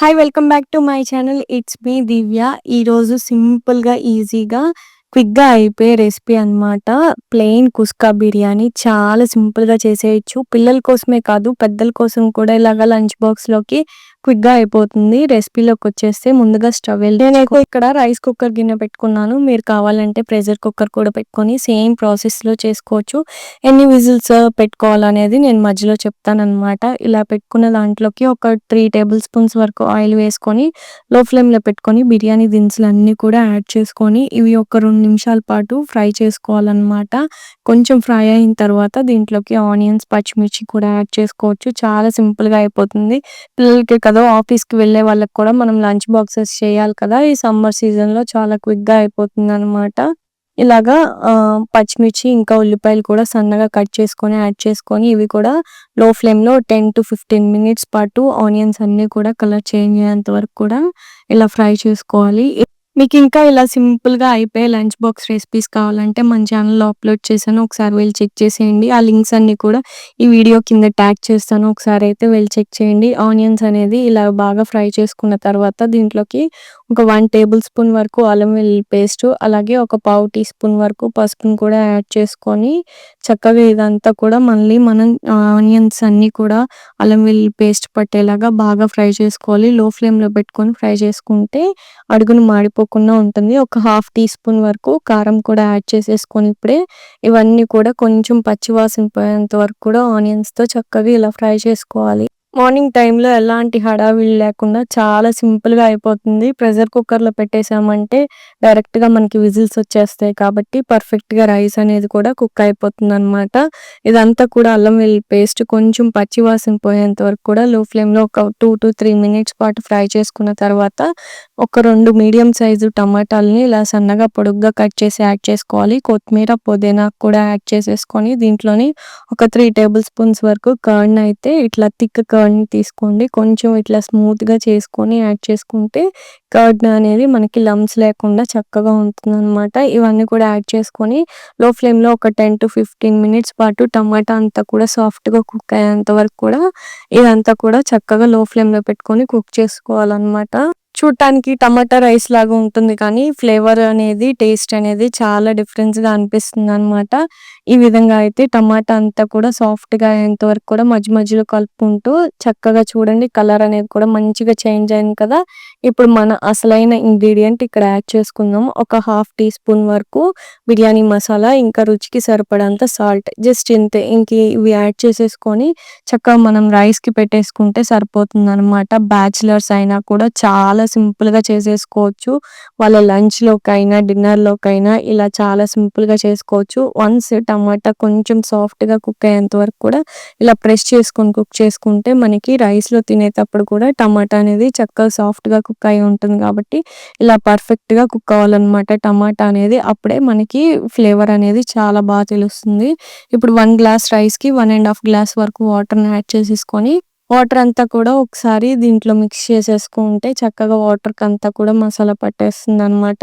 Hi welcome back to my channel it's me Divya ఈరోజు సింపుల్గా ఈజీగా క్విక్గా అయిపోయే రెసిపీ అనమాట ప్లెయిన్ కుస్కా బిర్యానీ. చాలా సింపుల్గా చేసేయచ్చు. పిల్లల కోసమే కాదు పెద్దల కోసం కూడా ఇలాగ లంచ్ బాక్స్లోకి క్విక్గా అయిపోతుంది. రెసిపీలోకి వచ్చేస్తే ముందుగా స్టవ్ నేను ఇక్కడ రైస్ కుక్కర్ గిన్నె పెట్టుకున్నాను. మీరు కావాలంటే ప్రెషర్ కుక్కర్ కూడా పెట్టుకొని సేమ్ ప్రాసెస్లో చేసుకోవచ్చు. ఎన్ని విజిల్స్ పెట్టుకోవాలనేది నేను మధ్యలో చెప్తాను అనమాట ఇలా పెట్టుకున్న దాంట్లోకి ఒక త్రీ టేబుల్ స్పూన్స్ వరకు ఆయిల్ వేసుకొని లో ఫ్లేమ్లో పెట్టుకొని బిర్యానీ దినుసులు అన్నీ కూడా యాడ్ చేసుకొని ఇవి ఒక రెండు నిమిషాల పాటు ఫ్రై చేసుకోవాలన్నమాట. కొంచెం ఫ్రై అయిన తర్వాత దీంట్లోకి ఆనియన్స్ పచ్చిమిర్చి కూడా యాడ్ చేసుకోవచ్చు. చాలా సింపుల్గా అయిపోతుంది. పిల్లలకి కదా ఆఫీస్కి వెళ్ళే వాళ్ళకి కూడా మనం లంచ్ బాక్సెస్ చేయాలి కదా. ఈ సమ్మర్ సీజన్లో చాలా క్విక్గా అయిపోతుంది అనమాట ఇలాగా పచ్చిమిర్చి ఇంకా ఉల్లిపాయలు కూడా సన్నగా కట్ చేసుకొని యాడ్ చేసుకొని ఇవి కూడా లో ఫ్లేమ్లో టెన్ టు ఫిఫ్టీన్ మినిట్స్ పాటు ఆనియన్స్ అన్నీ కూడా కలర్ చేంజ్ అయ్యేంత వరకు కూడా ఇలా ఫ్రై చేసుకోవాలి. మీకు ఇంకా ఇలా సింపుల్‌గా అయిపోయే లంచ్ బాక్స్ రెసిపీస్ కావాలంటే మన ఛానల్‌లో అప్‌లోడ్ చేశాను. ఒకసారి వెళ్ళి చెక్ చేసేయండి. ఆ లింక్స్ అన్నీ కూడా ఈ వీడియో కింద ట్యాగ్ చేస్తాను. ఒకసారి అయితే వెళ్ళి చెక్ చేయండి. ఆనియన్స్ అనేది ఇలా బాగా ఫ్రై చేసుకున్న తర్వాత దీంట్లోకి ఒక వన్ టేబుల్ స్పూన్ వరకు అల్లం వెల్లుల్లి పేస్ట్ అలాగే ఒక పావు టీ స్పూన్ వరకు పసుపును కూడా యాడ్ చేసుకొని చక్కగా ఇదంతా కూడా మళ్ళీ మనం ఆనియన్స్ అన్నీ కూడా అల్లం వెల్లుల్లి పేస్ట్ పట్టేలాగా బాగా ఫ్రై చేసుకోవాలి. లో ఫ్లేమ్‌లో పెట్టుకొని ఫ్రై చేసుకుంటే అడుగును మాడిపోకుండా ఉంటుంది ఒక హాఫ్ టీ స్పూన్ వరకు కారం కూడా యాడ్ చేసేసుకొని ఇప్పుడే ఇవన్నీ కూడా కొంచెం పచ్చివాసన పోయేంత వరకు కూడా ఆనియన్స్తో చక్కగా ఇలా ఫ్రై చేసుకోవాలి మార్నింగ్ టైంలో ఎలాంటి హడావిడి లేకుండా చాలా సింపుల్గా అయిపోతుంది. ప్రెషర్ కుక్కర్లో పెట్టేసామంటే డైరెక్ట్గా మనకి విజిల్స్ వచ్చేస్తాయి కాబట్టి పర్ఫెక్ట్గా రైస్ అనేది కూడా కుక్ అయిపోతుంది అనమాట ఇదంతా కూడా అల్లం వెల్లి పేస్ట్ కొంచెం పచ్చివాసన పోయేంత వరకు కూడా లో ఫ్లేమ్లో ఒక టూ టు త్రీ మినిట్స్ పాటు ఫ్రై చేసుకున్న తర్వాత ఒక రెండు మీడియం సైజు టమాటాలని ఇలా సన్నగా పొడుగ్గా కట్ చేసి యాడ్ చేసుకోవాలి. కొత్తిమీర పుదీనా కూడా యాడ్ చేసేసుకొని దీంట్లోని ఒక త్రీ టేబుల్ స్పూన్స్ వరకు కర్న్ అయితే ఇట్లా థిక్ కర్డ్ని తీసుకోండి. కొంచెం ఇట్లా స్మూత్గా చేసుకొని యాడ్ చేసుకుంటే కర్డ్ అనేది మనకి లమ్స్ లేకుండా చక్కగా ఉంటుంది అనమాట ఇవన్నీ కూడా యాడ్ చేసుకొని లో ఫ్లేమ్లో ఒక టెన్ టు ఫిఫ్టీన్ మినిట్స్ పాటు టమాటా అంతా కూడా సాఫ్ట్గా కుక్ అయ్యేంత వరకు కూడా ఇదంతా కూడా చక్కగా లో ఫ్లేమ్లో పెట్టుకొని కుక్ చేసుకోవాలన్నమాట. చూడటానికి టమాటా రైస్ లాగా ఉంటుంది కానీ ఫ్లేవర్ అనేది టేస్ట్ అనేది చాలా డిఫరెన్స్గా అనిపిస్తుంది అనమాట ఈ విధంగా అయితే టమాటా అంతా కూడా సాఫ్ట్గా అయ్యేంత వరకు కూడా మధ్య మధ్యలో కలుపుకుంటూ చక్కగా చూడండి కలర్ అనేది కూడా మంచిగా చేంజ్ అయింది కదా. ఇప్పుడు మన అసలైన ఇంగ్రీడియంట్ ఇక్కడ యాడ్ చేసుకుందాం. ఒక హాఫ్ టీ స్పూన్ వరకు బిర్యానీ మసాలా ఇంకా రుచికి సరిపడంత సాల్ట్. జస్ట్ ఇంతే ఇంక ఇవి యాడ్ చేసేసుకొని చక్కగా మనం రైస్కి పెట్టేసుకుంటే సరిపోతుంది అనమాట బ్యాచిలర్స్ అయినా కూడా చాలా సింపుల్గా చేసేసుకోవచ్చు. వాళ్ళ లంచ్లోకైనా డిన్నర్లోకైనా ఇలా చాలా సింపుల్గా చేసుకోవచ్చు. వన్స్ టమాటా కొంచెం సాఫ్ట్గా కుక్ అయ్యేంత వరకు కూడా ఇలా ప్రెస్ చేసుకొని కుక్ చేసుకుంటే మనకి రైస్లో తినేటప్పుడు కూడా టమాటా అనేది చక్కగా సాఫ్ట్గా కుక్ అయి ఉంటుంది కాబట్టి ఇలా పర్ఫెక్ట్గా కుక్ అవ్వాలన్నమాట. టమాటా అనేది అప్పుడే మనకి ఫ్లేవర్ అనేది చాలా బాగా తెలుస్తుంది. ఇప్పుడు వన్ గ్లాస్ రైస్కి వన్ అండ్ హాఫ్ గ్లాస్ వరకు వాటర్ని యాడ్ చేసేసుకొని వాటర్ అంతా కూడా ఒకసారి దీంట్లో మిక్స్ చేసేసుకుంటే చక్కగా వాటర్కి అంతా కూడా మసాలా పట్టేస్తుంది అనమాట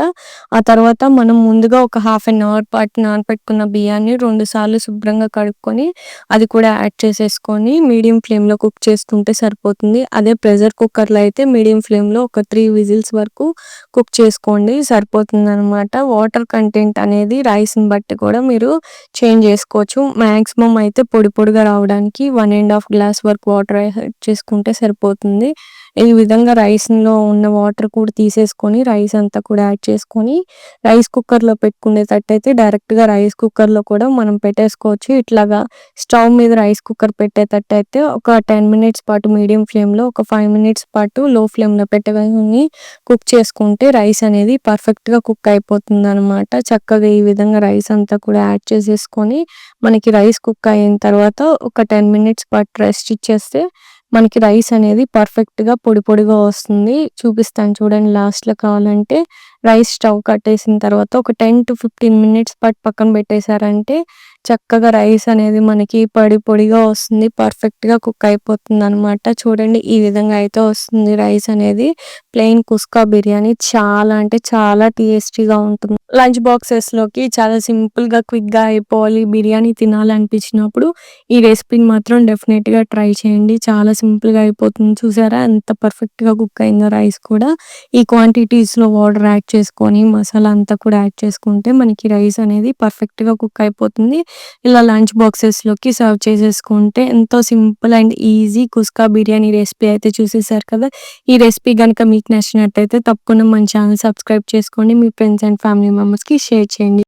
ఆ తర్వాత మనం ముందుగా ఒక హాఫ్ అన్ అవర్ పాటు నానపెట్టుకున్న బియ్యాన్ని రెండు సార్లు శుభ్రంగా కడుక్కొని అది కూడా యాడ్ చేసేసుకొని మీడియం ఫ్లేమ్లో కుక్ చేసుకుంటే సరిపోతుంది. అదే ప్రెషర్ కుక్కర్లో అయితే మీడియం ఫ్లేమ్లో ఒక త్రీ విజిల్స్ వరకు కుక్ చేసుకోండి సరిపోతుంది అనమాట వాటర్ కంటెంట్ అనేది రైస్ని బట్టి కూడా మీరు చేంజ్ చేసుకోవచ్చు. మ్యాక్సిమం అయితే పొడి పొడిగా రావడానికి వన్ అండ్ హాఫ్ గ్లాస్ వరకు వాటర్ చేసుకుంటే సరిపోతుంది. ఈ విధంగా రైస్లో ఉన్న వాటర్ కూడా తీసేసుకొని రైస్ అంతా కూడా యాడ్ చేసుకొని రైస్ కుక్కర్లో పెట్టుకునేటట్టయితే డైరెక్ట్గా రైస్ కుక్కర్లో కూడా మనం పెట్టేసుకోవచ్చు. ఇట్లాగా స్టవ్ మీద రైస్ కుక్కర్ పెట్టేటట్టయితే ఒక టెన్ మినిట్స్ పాటు మీడియం ఫ్లేమ్లో ఒక ఫైవ్ మినిట్స్ పాటు లో ఫ్లేమ్లో పెట్టగానే కుక్ చేసుకుంటే రైస్ అనేది పర్ఫెక్ట్గా కుక్ అయిపోతుంది అనమాట చక్కగా ఈ విధంగా రైస్ అంతా కూడా యాడ్ చేసేసుకొని మనకి రైస్ కుక్ అయిన తర్వాత ఒక టెన్ మినిట్స్ పాటు రెస్ట్ ఇచ్చేస్తే మనకి రైస్ అనేది పర్ఫెక్ట్గా పొడి పొడిగా వస్తుంది. చూపిస్తాను చూడండి లాస్ట్లో కావాలంటే రైస్ స్టవ్ కట్టేసిన తర్వాత ఒక టెన్ టు ఫిఫ్టీన్ మినిట్స్ పాటు పక్కన పెట్టేశారంటే చక్కగా రైస్ అనేది మనకి పొడి పొడిగా వస్తుంది. పర్ఫెక్ట్గా కుక్ అయిపోతుంది అనమాట చూడండి ఈ విధంగా అయితే వస్తుంది రైస్ అనేది. ప్లెయిన్ కుస్కా బిర్యానీ చాలా అంటే చాలా టేస్టీగా ఉంటుంది. లంచ్ బాక్సెస్‌లోకి చాలా సింపుల్‌గా, క్విక్‌గా అయిపోవాలి, బిర్యానీ తినాలనిపించినప్పుడు ఈ రెసిపీని మాత్రం డెఫినెట్గా ట్రై చేయండి. చాలా సింపుల్‌గా అయిపోతుంది. చూసారా ఎంత పర్ఫెక్ట్‌గా కుక్ అయిందో రైస్ కూడా. ఈ క్వాంటిటీస్‌లో వాటర్ యాడ్ చేసుకొని, మసాలా అంతా కూడా యాడ్ చేసుకుంటే మనకి రైస్ అనేది పర్ఫెక్ట్‌గా కుక్ అయిపోతుంది. ఇలా లంచ్ బాక్సెస్‌లోకి సర్వ్ చేసేసుకుంటే ఎంతో simple and easy kuska biryani recipe అయితే చూసేసారు కదా! ఈ రెసిపీ కనుక మీకు నచ్చినట్టయితే తప్పకుండా మన ఛానల్ సబ్స్క్రైబ్ చేసుకోండి. మీ ఫ్రెండ్స్ అండ్ ఫ్యామిలీ మెంబర్స్‌కి షేర్ చేయండి.